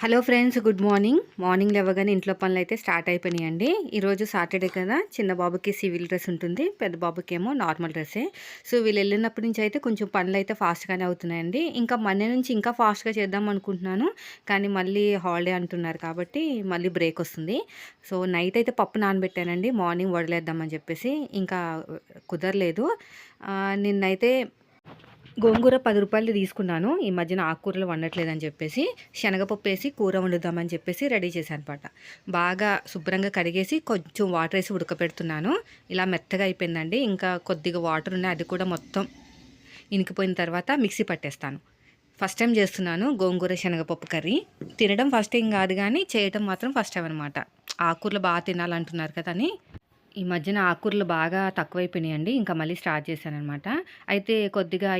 Hello friends good morning. Morning లేవగానే ఇంట్లో పనులు అయితే స్టార్ట్ అయిపోయినాయండి. ఈరోజు సాటర్డే కదా చిన్న బాబుకి సివిల్ డ్రెస్ ఉంటుంది పెద్ద బాబుకి ఏమో నార్మల్ డ్రెస్సే. సో వీళ్ళు వెళ్ళినప్పటి నుంచి అయితే కొంచెం పనులు అయితే ఫాస్ట్గానే అవుతున్నాయండి. ఇంకా మన నుంచి ఇంకా ఫాస్ట్గా చేద్దాం అనుకుంటున్నాను కానీ మళ్ళీ హాలిడే అంటున్నారు కాబట్టి మళ్ళీ బ్రేక్ వస్తుంది. సో నైట్ అయితే పప్పు నానబెట్టానండి మార్నింగ్ వడలేద్దామని చెప్పేసి. ఇంకా కుదరలేదు. నిన్నైతే గోంగూర పది రూపాయలు తీసుకున్నాను. ఈ మధ్యన ఆకుకూరలు వండట్లేదని చెప్పేసి శనగపప్పు వేసి కూర వండుదామని చెప్పేసి రెడీ చేశాను అనమాట బాగా శుభ్రంగా కడిగేసి కొంచెం వాటర్ వేసి ఉడకపెడుతున్నాను. ఇలా మెత్తగా అయిపోయిందండి. ఇంకా కొద్దిగా వాటర్ ఉన్నాయి. అది కూడా మొత్తం ఇనికిపోయిన తర్వాత మిక్సీ పట్టేస్తాను. ఫస్ట్ టైం చేస్తున్నాను గోంగూర శనగపప్పు కర్రీ. తినడం ఫస్ట్ టైం కాదు కానీ చేయటం మాత్రం ఫస్ట్ టైం అనమాట ఆకుకూరలు బాగా తినాలంటున్నారు కదా అని. ఈ మధ్యన ఆకుకూరలు బాగా తక్కువైపోయినాయండి. ఇంకా మళ్ళీ స్టార్ట్ చేశాను అనమాట అయితే కొద్దిగా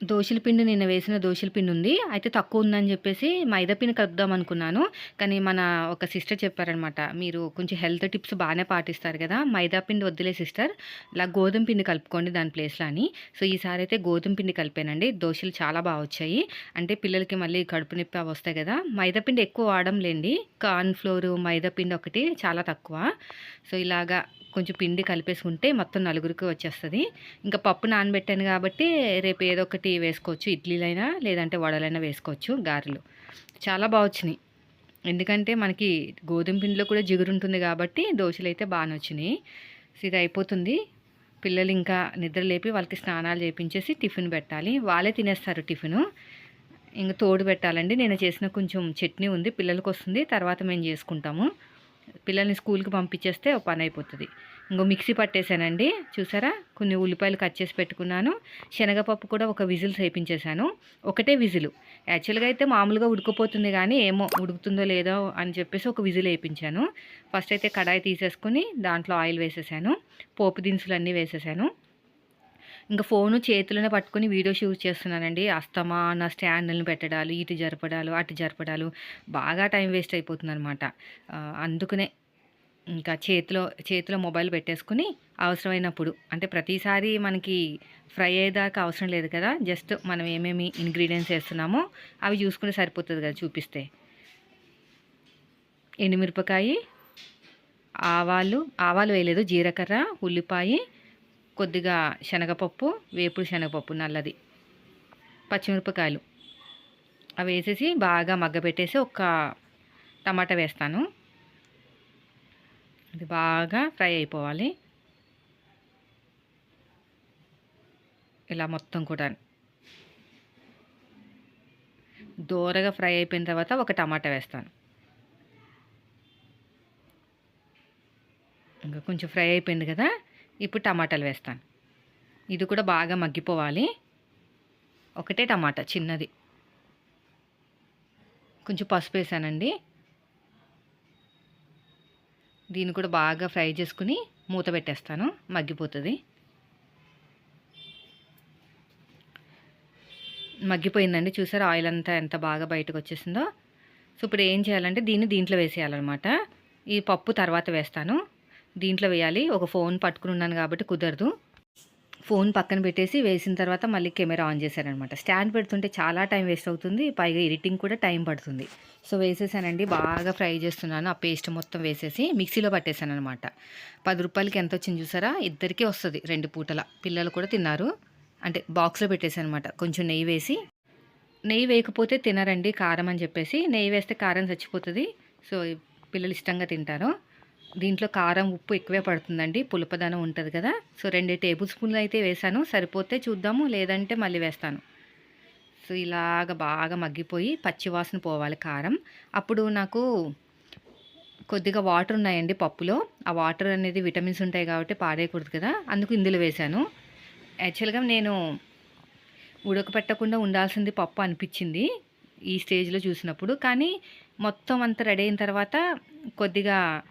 దోశల పిండి నిన్న వేసిన దోశల పిండి ఉంది. అయితే తక్కువ ఉందని చెప్పేసి మైదా పిండి కలుపుదాం అనుకున్నాను. కానీ మన ఒక సిస్టర్ చెప్పారనమాట మీరు కొంచెం హెల్త్ టిప్స్ బాగానే పాటిస్తారు కదా మైదా పిండి వద్దులే సిస్టర్. ఇలా గోధుమ పిండి కలుపుకోండి దాని ప్లేస్లో అని. సో ఈసారి అయితే గోధుమ పిండి కలిపానండి. దోశలు చాలా బాగా వచ్చాయి. అంటే పిల్లలకి మళ్ళీ కడుపు నొప్పి అవి వస్తాయి కదా మైదా పిండి ఎక్కువ వాడంలేండి కార్న్ ఫ్లోర్ మైదా పిండి ఒకటి చాలా తక్కువ. సో ఇలాగా కొంచెం పిండి కలిపేసుకుంటే మొత్తం నలుగురికి వచ్చేస్తుంది. ఇంకా పప్పు నానబెట్టాను కాబట్టి రేపు ఏదో ఒకటి వేసుకోవచ్చు. ఇడ్లీలైనా లేదంటే వడలైనా వేసుకోవచ్చు గారెలు. చాలా బాగా వచ్చినాయి. ఎందుకంటే మనకి గోధుమ పిండిలో కూడా జిగురు ఉంటుంది కాబట్టి దోశలు అయితే బాగానే వచ్చినాయి. ఇది అయిపోతుంది. పిల్లలు ఇంకా నిద్ర లేపి వాళ్ళకి స్నానాలు చేయించేసి టిఫిన్ పెట్టాలి. వాళ్ళే తినేస్తారు టిఫిను. ఇంకా తోడు పెట్టాలండి. నేను చేసిన కొంచెం చట్నీ ఉంది. పిల్లలకి వస్తుంది. తర్వాత మేము చేసుకుంటాము. పిల్లల్ని స్కూల్కి పంపించేస్తే ఒక పని అయిపోతుంది. ఇంకో మిక్సీ పట్టేశానండి. చూసారా? కొన్ని ఉల్లిపాయలు కట్ చేసి పెట్టుకున్నాను. శనగపప్పు కూడా ఒక విజిల్ చేయించేశాను ఒకటే విజిల్. యాక్చువల్గా అయితే మామూలుగా ఉడికిపోతుంది కానీ ఏమో ఉడుకుతుందో లేదో అని చెప్పేసి ఒక విజిల్ వేయించాను ఫస్ట్ అయితే కడాయి తీసేసుకుని దాంట్లో ఆయిల్ వేసేసాను. పోపు దినుసులు అన్నీ వేసేసాను. ఇంకా ఫోను చేతిలోనే పట్టుకొని వీడియో షూట్ చేస్తున్నానండి. అస్తమా నా స్టాండ్లను పెట్టడాలు ఇటు జరపడాలు అటు జరపడాలు. బాగా టైం వేస్ట్ అయిపోతుంది అనమాట అందుకనే ఇంకా చేతిలో చేతిలో మొబైల్ పెట్టేసుకుని అవసరమైనప్పుడు అంటే ప్రతిసారి మనకి ఫ్రై అయ్యేదాకా అవసరం లేదు కదా జస్ట్ మనం ఏమేమి ఇంగ్రీడియంట్స్ వేస్తున్నామో అవి చూసుకుంటే సరిపోతుంది కదా చూపిస్తే. ఎండుమిరపకాయ ఆవాలు ఆవాలు వేయలేదు జీలకర్ర ఉల్లిపాయ కొద్దిగా శనగపప్పు వేపుడు శనగపప్పు నల్లది పచ్చిమిరపకాయలు. అవి వేసేసి బాగా మగ్గబెట్టేసి ఒక టమాటా వేస్తాను. అది బాగా ఫ్రై అయిపోవాలి. ఇలా మొత్తం కూడా దూరగా ఫ్రై అయిపోయిన తర్వాత ఒక టమాటా వేస్తాను. ఇంకా కొంచెం ఫ్రై అయిపోయింది కదా ఇప్పుడు టమాటాలు వేస్తాను. ఇది కూడా బాగా మగ్గిపోవాలి. ఒకటే టమాటా చిన్నది. కొంచెం పసుపు వేసానండి. దీన్ని కూడా బాగా ఫ్రై చేసుకుని మూత పెట్టేస్తాను. మగ్గిపోతుంది. మగ్గిపోయిందండి. చూసారు ఆయిల్ అంతా ఎంత బాగా బయటకు వచ్చేసిందో. సో ఇప్పుడు ఏం చేయాలంటే దీన్ని దీంట్లో వేసేయాలన్నమాట. ఈ పప్పు తర్వాత వేస్తాను. దీంట్లో వేయాలి. ఒక ఫోన్ పట్టుకుని ఉన్నాను కాబట్టి కుదరదు. ఫోన్ పక్కన పెట్టేసి వేసిన తర్వాత మళ్ళీ కెమెరా ఆన్ చేశారనమాట. స్టాండ్ పెడుతుంటే చాలా టైం వేస్ట్ అవుతుంది. పైగా ఎడిటింగ్ కూడా టైం పడుతుంది. సో వేసేసానండి. బాగా ఫ్రై చేస్తున్నాను. ఆ పేస్ట్ మొత్తం వేసేసి మిక్సీలో పట్టేశాను అనమాట పది రూపాయలకి ఎంత వచ్చింది చూసారా? ఇద్దరికీ వస్తుంది రెండు పూటల. పిల్లలు కూడా తిన్నారు. అంటే బాక్స్లో పెట్టేశాను అనమాట కొంచెం నెయ్యి వేసి. నెయ్యి వేయకపోతే తినరండి కారం అని చెప్పేసి. నెయ్యి వేస్తే కారం చచ్చిపోతుంది. సో పిల్లలు ఇష్టంగా తింటారు. దీంట్లో కారం ఉప్పు ఎక్కువే పడుతుందండి. పులుపదనం ఉంటుంది కదా. సో రెండు టేబుల్ స్పూన్లు అయితే వేసాను. సరిపోతే చూద్దాము. లేదంటే మళ్ళీ వేస్తాను. సో ఇలాగ బాగా మగ్గిపోయి పచ్చివాసన పోవాలి కారం. అప్పుడు నాకు కొద్దిగా వాటర్ ఉన్నాయండి పప్పులో. ఆ వాటర్ అనేది విటమిన్స్ ఉంటాయి కాబట్టి పాడేయకూడదు కదా. అందుకు ఇందులో వేశాను యాక్చువల్గా నేను ఉడకపెట్టకుండా ఉండాల్సింది పప్పు అనిపించింది ఈ స్టేజ్లో చూసినప్పుడు. కానీ మొత్తం అంతా రెడీ అయిన తర్వాత కొద్దిగా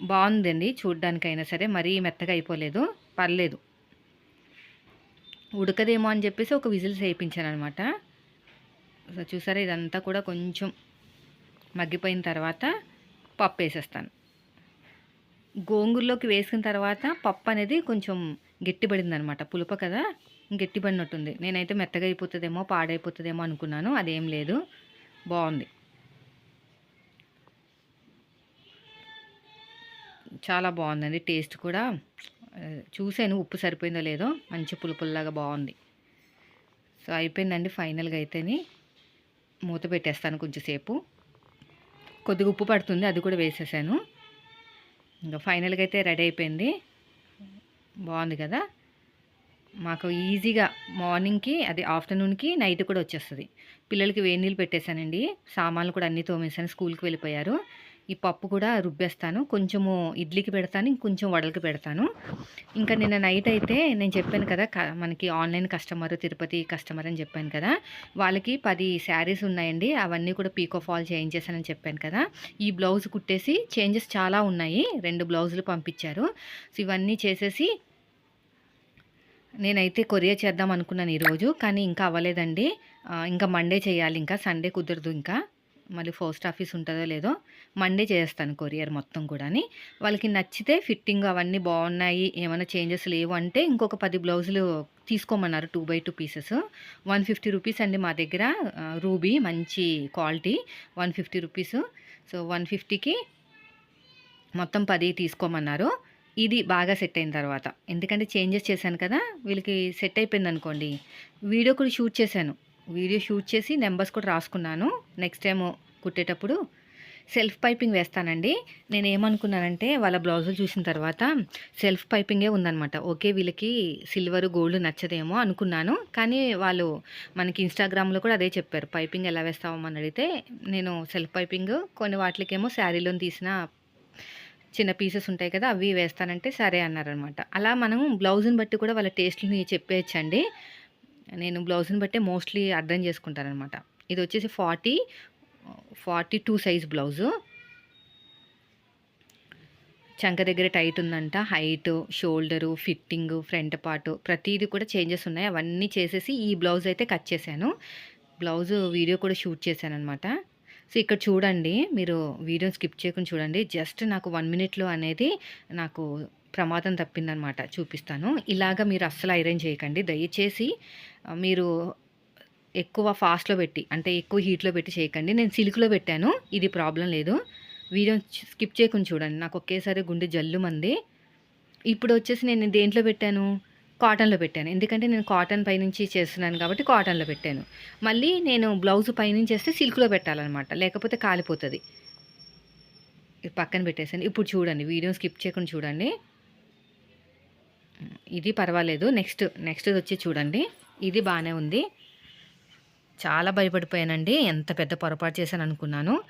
బాగుందండి చూడ్డానికైనా సరే మరీ మెత్తగా అయిపోలేదు పర్లేదు. ఉడకదేమో అని చెప్పేసి ఒక విజిల్స్ వేయించాను అనమాట సో చూసారా ఇదంతా కూడా కొంచెం మగ్గిపోయిన తర్వాత పప్పు వేసేస్తాను గోంగూరలోకి వేసిన తర్వాత పప్పు అనేది కొంచెం గట్టిపడింది అనమాట పులుప కదా గట్టిపడినట్టుంది. నేనైతే మెత్తగా అయిపోతుందేమో పాడైపోతుందేమో అనుకున్నాను అదేం లేదు. బాగుంది. చాలా బాగుందండి. టేస్ట్ కూడా. చూసాను ఉప్పు సరిపోయిందో లేదో. మంచి పులుపుల్లాగా బాగుంది. సో అయిపోయిందండి ఫైనల్గా అయితేని. మూత పెట్టేస్తాను కొంచెంసేపు కొద్దిగా ఉప్పు పడుతుంది అది కూడా వేసేసాను. ఇంకా ఫైనల్గా అయితే రెడీ అయిపోయింది. బాగుంది కదా? మాకు ఈజీగా మార్నింగ్కి అది ఆఫ్టర్నూన్కి నైట్ కూడా వచ్చేస్తుంది. పిల్లలకి వేడి నీళ్ళు పెట్టేశానండి. సామాన్లు కూడా అన్నీ తోమేశాను స్కూల్కి వెళ్ళిపోయారు. ఈ పప్పు కూడా రుబ్బేస్తాను. కొంచెము ఇడ్లీకి పెడతాను ఇంకొంచెం వడలకి పెడతాను. ఇంకా నిన్న నైట్ అయితే నేను చెప్పాను కదా మనకి ఆన్లైన్ కస్టమర్ తిరుపతి కస్టమర్ అని చెప్పాను కదా వాళ్ళకి పది శారీస్ ఉన్నాయండి. అవన్నీ కూడా పీకో ఫాల్ చేయించేసానని చెప్పాను కదా. ఈ బ్లౌజ్ కుట్టేసి చేంజెస్ చాలా ఉన్నాయి. రెండు బ్లౌజులు పంపించారు. సో ఇవన్నీ చేసేసి నేనైతే కొరియర్ చేద్దాం అనుకున్నాను ఈరోజు. కానీ ఇంకా అవ్వలేదండి. ఇంకా మండే చేయాలి ఇంకా. సండే కుదరదు ఇంకా. మళ్ళీ పోస్ట్ ఆఫీస్ ఉంటుందో లేదో మండే చేస్తాను కొరియర్ మొత్తం కూడాని. వాళ్ళకి నచ్చితే ఫిట్టింగ్ అవన్నీ బాగున్నాయి ఏమైనా చేంజెస్ లేవు అంటే ఇంకొక పది బ్లౌజులు తీసుకోమన్నారు two by two pieces one fifty rupees అండి మా దగ్గర రూబీ మంచి quality one fifty rupees so one ఫిఫ్టీకి మొత్తం పది తీసుకోమన్నారు. ఇది బాగా సెట్ అయిన తర్వాత. ఎందుకంటే చేంజెస్ చేశాను కదా వీళ్ళకి సెట్ అయిపోయింది అనుకోండి వీడియో కూడా షూట్ చేశాను. వీడియో షూట్ చేసి నెంబర్స్ కూడా రాసుకున్నాను. నెక్స్ట్ టైం కుట్టేటప్పుడు సెల్ఫ్ పైపింగ్ వేస్తానండి. నేను ఏమనుకున్నానంటే వాళ్ళ బ్లౌజులు చూసిన తర్వాత సెల్ఫ్ పైపింగే ఉందనమాట ఓకే వీళ్ళకి సిల్వర్ గోల్డ్ నచ్చదేమో అనుకున్నాను. కానీ వాళ్ళు మనకి ఇన్స్టాగ్రామ్లో కూడా అదే చెప్పారు. పైపింగ్ ఎలా వేస్తామని అడిగితే నేను సెల్ఫ్ పైపింగ్ కొన్ని వాటికేమో శారీలో తీసిన చిన్న పీసెస్ ఉంటాయి కదా అవి వేస్తానంటే సరే అన్నారనమాట అలా మనం బ్లౌజ్ని బట్టి కూడా వాళ్ళ టేస్ట్ని చెప్పేయచ్చండి. నేను బ్లౌజ్ని బట్టే మోస్ట్లీ అర్థం చేసుకుంటానమాట ఇది వచ్చేసి forty forty two size blouse. చంక దగ్గర టైట్ ఉందంట. Height shoulder fitting front part ప్రతిదీ కూడా చేంజెస్ ఉన్నాయి. అవన్నీ చేసేసి ఈ బ్లౌజ్ అయితే కట్ చేశాను. బ్లౌజ్ వీడియో కూడా షూట్ చేశాను అనమాట సో ఇక్కడ చూడండి మీరు వీడియో స్కిప్ చేయకుండా చూడండి. జస్ట్ నాకు వన్ మినిట్లో అనేది నాకు ప్రమాదం తప్పిందనమాట చూపిస్తాను. ఇలాగ మీరు అస్సలు ఐరన్ చేయకండి. దయచేసి మీరు ఎక్కువ ఫాస్ట్లో పెట్టి అంటే ఎక్కువ హీట్లో పెట్టి చేయకండి. నేను సిల్క్లో పెట్టాను ఇది ప్రాబ్లం లేదు. వీడియో స్కిప్ చేయకుండా చూడండి. నాకు ఒకేసారి గుండె జల్లు మంది. ఇప్పుడు వచ్చేసి నేను దేంట్లో పెట్టాను? కాటన్లో పెట్టాను. ఎందుకంటే నేను కాటన్ పైనుంచి చేస్తున్నాను కాబట్టి కాటన్లో పెట్టాను. మళ్ళీ నేను బ్లౌజ్ పైనుంచి చేస్తే సిల్క్లో పెట్టాలన్నమాట. లేకపోతే కాలిపోతుంది. పక్కన పెట్టేసాను ఇప్పుడు చూడండి. వీడియో స్కిప్ చేయకుండా చూడండి. ఇది పర్వాలేదు. నెక్స్ట్ నెక్స్ట్ వచ్చి చూడండి. ఇది బాగానే ఉంది. చాలా భయపడిపోయానండి. ఎంత పెద్ద పొరపాటు చేశాను అనుకున్నాను.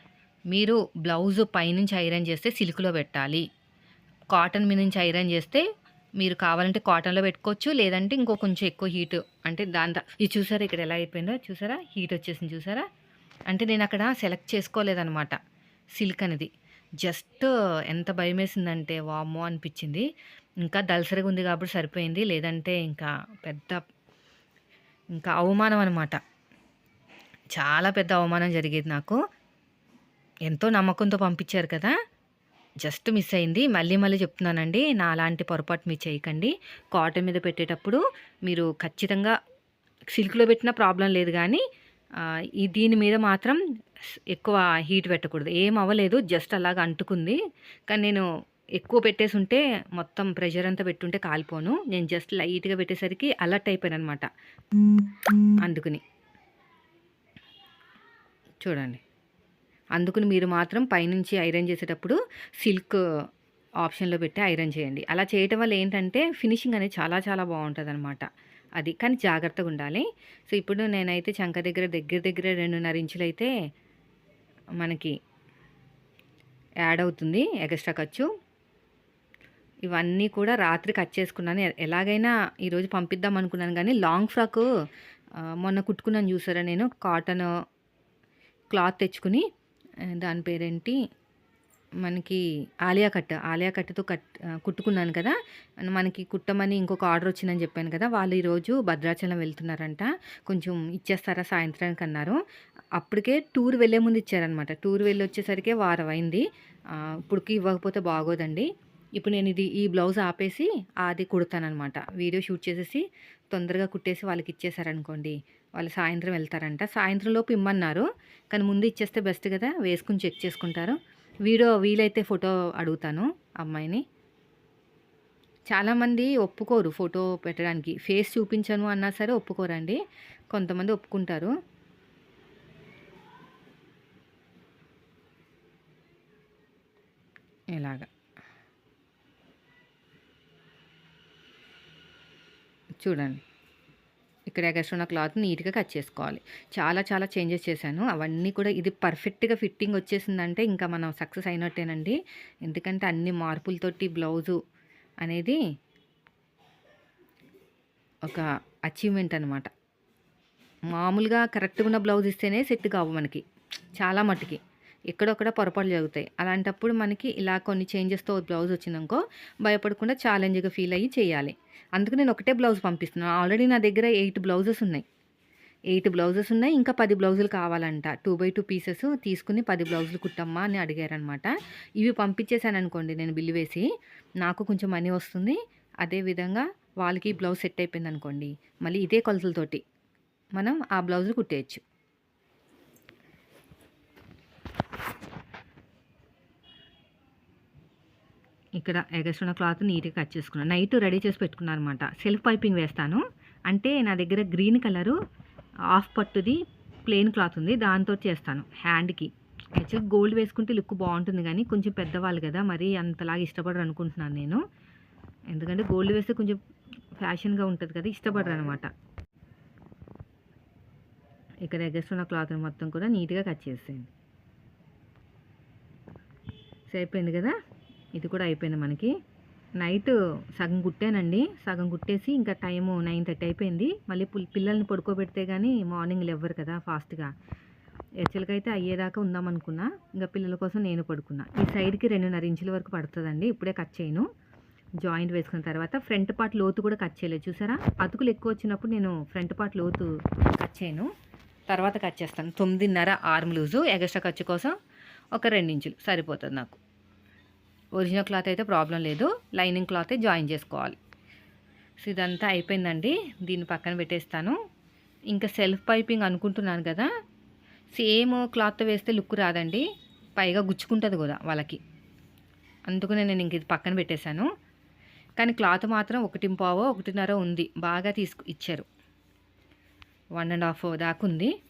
మీరు బ్లౌజ్ పైనుంచి ఐరన్ చేస్తే సిల్క్లో పెట్టాలి. కాటన్ మీద నుంచి ఐరన్ చేస్తే మీరు కావాలంటే కాటన్లో పెట్టుకోవచ్చు. లేదంటే ఇంకో కొంచెం ఎక్కువ హీట్ అంటే దాని దా- ఇది చూసారా ఇక్కడ ఎలా అయిపోయిందో? చూసారా? హీట్ వచ్చేసింది చూసారా? అంటే నేను అక్కడ సెలెక్ట్ చేసుకోలేదనమాట సిల్క్ అనేది. జస్ట్ ఎంత భయం వేసిందంటే వామో అనిపించింది. ఇంకా దలసరిగా ఉంది కాబట్టి సరిపోయింది. లేదంటే ఇంకా పెద్ద ఇంకా అవమానం అనమాట చాలా పెద్ద అవమానం జరిగేది నాకు. ఎంతో నమ్మకంతో పంపించారు కదా. జస్ట్ మిస్ అయింది. మళ్ళీ మళ్ళీ చెప్తున్నానండి నా అలాంటి పొరపాటు మీరు చేయకండి. కాటన్ మీద పెట్టేటప్పుడు మీరు ఖచ్చితంగా సిల్క్లో పెట్టినా ప్రాబ్లం లేదు కానీ ఈ దీని మీద మాత్రం ఎక్కువ హీట్ పెట్టకూడదు. ఏం అవ్వలేదు. జస్ట్ అలాగ అంటుకుంది. కానీ నేను ఎక్కువ పెట్టేసి ఉంటే మొత్తం ప్రెషర్ అంతా పెట్టుంటే కాలిపోను. నేను జస్ట్ లైట్గా పెట్టేసరికి అలర్ట్ అయిపోయాను అనమాట అందుకుని. చూడండి. అందుకుని మీరు మాత్రం పైనుంచి ఐరన్ చేసేటప్పుడు సిల్క్ ఆప్షన్లో పెట్టి ఐరన్ చేయండి. అలా చేయటం వల్ల ఏంటంటే ఫినిషింగ్ అనేది చాలా చాలా బాగుంటుంది అనమాట అది కానీ జాగ్రత్తగా ఉండాలి. సో ఇప్పుడు నేనైతే చంక దగ్గర దగ్గర దగ్గర రెండున్నర ఇంచులు అయితే మనకి యాడ్ అవుతుంది. ఎక్స్ట్రా ఖర్చు. ఇవన్నీ కూడా రాత్రి కట్ చేసుకున్నాను. ఎలాగైనా ఈరోజు పంపిద్దాం అనుకున్నాను కానీ లాంగ్ ఫ్రాక్ మొన్న కుట్టుకున్నాను చూసారా నేను కాటన్ క్లాత్ తెచ్చుకుని దాని పేరేంటి? మనకి ఆలియా కట్ ఆలియా కట్తో కట్ కుట్టుకున్నాను కదా. మనకి కుట్టమని ఇంకొక ఆర్డర్ వచ్చిందని చెప్పాను కదా వాళ్ళు ఈరోజు భద్రాచలం వెళ్తున్నారంట. కొంచెం ఇచ్చేస్తారా సాయంత్రానికి అన్నారు. అప్పటికే టూర్ వెళ్ళే ముందు ఇచ్చారనమాట టూర్ వెళ్ళి వచ్చేసరికి వారం అయింది. ఇప్పుడుకి ఇప్పటికి ఇవ్వకపోతే బాగోదండి. ఇప్పుడు నేను ఇది ఈ బ్లౌజ్ ఆపేసి అది కుడతానమాట వీడియో షూట్ చేసేసి తొందరగా కుట్టేసి వాళ్ళకి ఇచ్చేసారనుకోండి వాళ్ళు సాయంత్రం వెళ్తారంట. సాయంత్రం లోపు ఇమ్మన్నారు కానీ ముందు ఇచ్చేస్తే బెస్ట్ కదా వేసుకుని చెక్ చేసుకుంటారు. వీడియో వీలైతే ఫోటో అడుగుతాను అమ్మాయిని. చాలామంది ఒప్పుకోరు ఫోటో పెట్టడానికి. ఫేస్ చూపించను అన్నా సరే ఒప్పుకోరండి కొంతమంది ఒప్పుకుంటారు. ఇలాగా చూడండి. ఇక్కడ ఎగస్ట్ ఉన్న క్లాత్ నీట్గా కట్ చేసుకోవాలి. చాలా చాలా చేంజెస్ చేశాను. అవన్నీ కూడా ఇది పర్ఫెక్ట్గా ఫిట్టింగ్ వచ్చేసిందంటే ఇంకా మనం సక్సెస్ అయినట్టేనండి. ఎందుకంటే అన్ని మార్పులతోటి బ్లౌజు అనేది ఒక అచీవ్మెంట్ అనమాట మామూలుగా కరెక్ట్గా ఉన్న బ్లౌజ్ ఇస్తేనే సెట్ కావు మనకి. చాలా మట్టుకి. ఎక్కడొక్కడ పొరపాటు జరుగుతాయి. అలాంటప్పుడు మనకి ఇలా కొన్ని చేంజెస్తో బ్లౌజ్ వచ్చిందనుకో భయపడకుండా ఛాలెంజ్గా ఫీల్ అయ్యి చేయాలి. అందుకు నేను ఒకటే బ్లౌజ్ పంపిస్తున్నాను. ఆల్రెడీ నా దగ్గర ఎయిట్ బ్లౌజెస్ ఉన్నాయి. ఎయిట్ బ్లౌజెస్ ఉన్నాయి. ఇంకా పది బ్లౌజులు కావాలంట. టూ బై టూ పీసెస్ తీసుకుని పది బ్లౌజులు కుట్టమ్మా అని అడిగారనమాట. ఇవి పంపించేశాను అనుకోండి నేను బిల్లు వేసి. నాకు కొంచెం మనీ వస్తుంది. అదేవిధంగా వాళ్ళకి బ్లౌజ్ సెట్ అయిపోయింది అనుకోండి మళ్ళీ ఇదే కొలతలతోటి మనం ఆ బ్లౌజులు కుట్టేయచ్చు. ఇక్కడ ఎగస్ట్రున్న క్లాత్ నీట్గా కట్ చేసుకున్నాను నైట్ రెడీ చేసి పెట్టుకున్నాను అనమాట సెల్ఫ్ పైపింగ్ వేస్తాను. అంటే నా దగ్గర గ్రీన్ కలరు ఆఫ్ పట్టుది ప్లెయిన్ క్లాత్ ఉంది. దాంతో చేస్తాను హ్యాండ్కి. యాక్చువల్ గోల్డ్ వేసుకుంటే లుక్ బాగుంటుంది కానీ కొంచెం పెద్దవాళ్ళు కదా మరి అంతలాగా ఇష్టపడరు అనుకుంటున్నాను నేను. ఎందుకంటే గోల్డ్ వేస్తే కొంచెం ఫ్యాషన్గా ఉంటుంది కదా ఇష్టపడరు అనమాట ఇక్కడ ఎగస్ట్రున్న క్లాత్ మొత్తం కూడా నీట్గా కట్ చేసేయండి. సరిపోయింది కదా? ఇది కూడా అయిపోయింది మనకి. నైట్ సగం కుట్టానండి సగం కుట్టేసి ఇంకా టైము నైన్ థర్టీ అయిపోయింది. మళ్ళీ పిల్లల్ని పడుకోబెడితే కానీ మార్నింగ్ లేవ్వరు కదా ఫాస్ట్గా. యాక్చువల్గా అయితే అయ్యేదాకా ఉందామనుకున్నా ఇంకా పిల్లల కోసం నేను పడుకున్నా. ఈ సైడ్కి రెండున్నర ఇంచుల వరకు పడుతుందండి. ఇప్పుడే కట్ చేయను. జాయింట్ వేసుకున్న తర్వాత ఫ్రంట్ పార్ట్ లోతు కూడా కట్ చేయలేదు. చూసారా? అతుకులు ఎక్కువ వచ్చినప్పుడు నేను ఫ్రంట్ పార్ట్ లోతు కట్ చేయను. తర్వాత కట్ చేస్తాను. తొమ్మిదిన్నర ఆర్మ్ లూజు ఎగస్ట్రా ఖర్చు కోసం ఒక రెండు ఇంచులు సరిపోతుంది నాకు. ఒరిజినల్ క్లాత్ అయితే ప్రాబ్లం లేదు. లైనింగ్ క్లాత్ జాయిన్ చేసుకోవాలి. సో ఇదంతా అయిపోయిందండి. దీన్ని పక్కన పెట్టేస్తాను. ఇంకా సెల్ఫ్ పైపింగ్ అనుకుంటున్నాను కదా సేమ్ క్లాత్ వేస్తే లుక్ రాదండి. పైగా గుచ్చుకుంటుంది కూడా వాళ్ళకి. అందుకనే నేను ఇంక ఇది పక్కన పెట్టేశాను. కానీ క్లాత్ మాత్రం ఒకటి పావో ఒకటిన్నర ఉంది. బాగా తీసుకు ఇచ్చారు. వన్ అండ్ హాఫ్ దాకా ఉంది.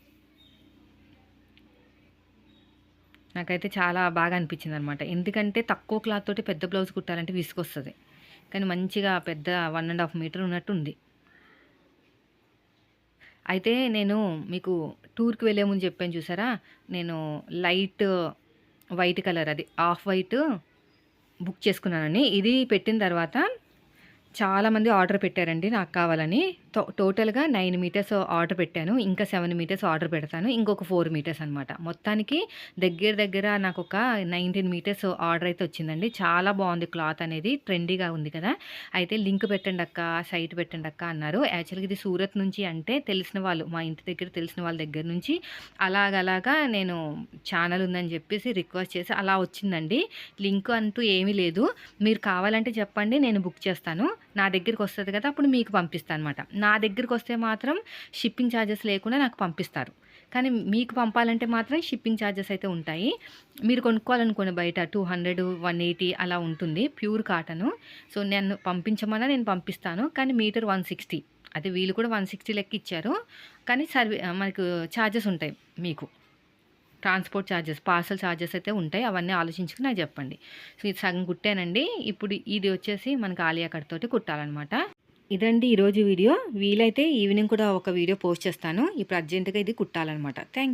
నాకైతే చాలా బాగా అనిపించింది అనమాట ఎందుకంటే తక్కువ క్లాత్ తోటి పెద్ద బ్లౌజ్ కుట్టాలంటే విసుకొస్తుంది కానీ మంచిగా పెద్ద వన్ అండ్ హాఫ్ మీటర్ ఉన్నట్టు ఉంది అయితే నేను మీకు టూర్కి వెళ్ళే ముందు చెప్పాను చూసారా? నేను లైట్ వైట్ కలర్ అది ఆఫ్ వైట్ బుక్ చేసుకున్నానని ఇది పెట్టిన తర్వాత చాలామంది ఆర్డర్ పెట్టారండి నాకు కావాలని. టోటల్గా నైన్ మీటర్స్ ఆర్డర్ పెట్టాను. ఇంకా సెవెన్ మీటర్స్ ఆర్డర్ పెడతాను. ఇంకొక ఫోర్ మీటర్స్ అనమాట మొత్తానికి దగ్గర దగ్గర నాకు ఒక నైన్టీన్ మీటర్స్ ఆర్డర్ అయితే వచ్చిందండి. చాలా బాగుంది క్లాత్ అనేది. ట్రెండీగా ఉంది కదా. అయితే లింక్ పెట్టండి అక్క సైట్ పెట్టండి అక్క అన్నారు. యాక్చువల్గా ఇది సూరత్ నుంచి అంటే తెలిసిన వాళ్ళు మా ఇంటి దగ్గర తెలిసిన వాళ్ళ దగ్గర నుంచి అలాగలాగా నేను ఛానల్ ఉందని చెప్పేసి రిక్వెస్ట్ చేసి అలా వచ్చిందండి. లింక్ అంటూ ఏమీ లేదు. మీరు కావాలంటే చెప్పండి నేను బుక్ చేస్తాను. నా దగ్గరికి వస్తుంది కదా అప్పుడు మీకు పంపిస్తాను అనమాట నా దగ్గరికి వస్తే మాత్రం షిప్పింగ్ ఛార్జెస్ లేకుండా నాకు పంపిస్తారు. కానీ మీకు పంపాలంటే మాత్రం షిప్పింగ్ ఛార్జెస్ అయితే ఉంటాయి. మీరు కొనుక్కోవాలనుకోండి బయట టూ హండ్రెడ్ వన్ ఎయిటీ అలా ఉంటుంది ప్యూర్ కాటను. సో నేను పంపించమన్నా నేను పంపిస్తాను. కానీ మీటర్ వన్ సిక్స్టీ. అది వీళ్ళు కూడా వన్ సిక్స్టీ లెక్క ఇచ్చారు. కానీ సర్వీ మనకు ఛార్జెస్ ఉంటాయి మీకు. ట్రాన్స్పోర్ట్ ఛార్జెస్ పార్సల్ ఛార్జెస్ అయితే ఉంటాయి. అవన్నీ ఆలోచించుకుని నాకు చెప్పండి. సో ఇది సగం కుట్టానండి. ఇప్పుడు ఇది వచ్చేసి మనకి ఆలియా కట్తోటి కుట్టాలన్నమాట. ఇదండి ఈరోజు వీడియో. వీలైతే ఈవినింగ్ కూడా ఒక వీడియో పోస్ట్ చేస్తాను. ఇప్పుడు అర్జెంటుగా ఇది కుట్టాలన్నమాట. థ్యాంక్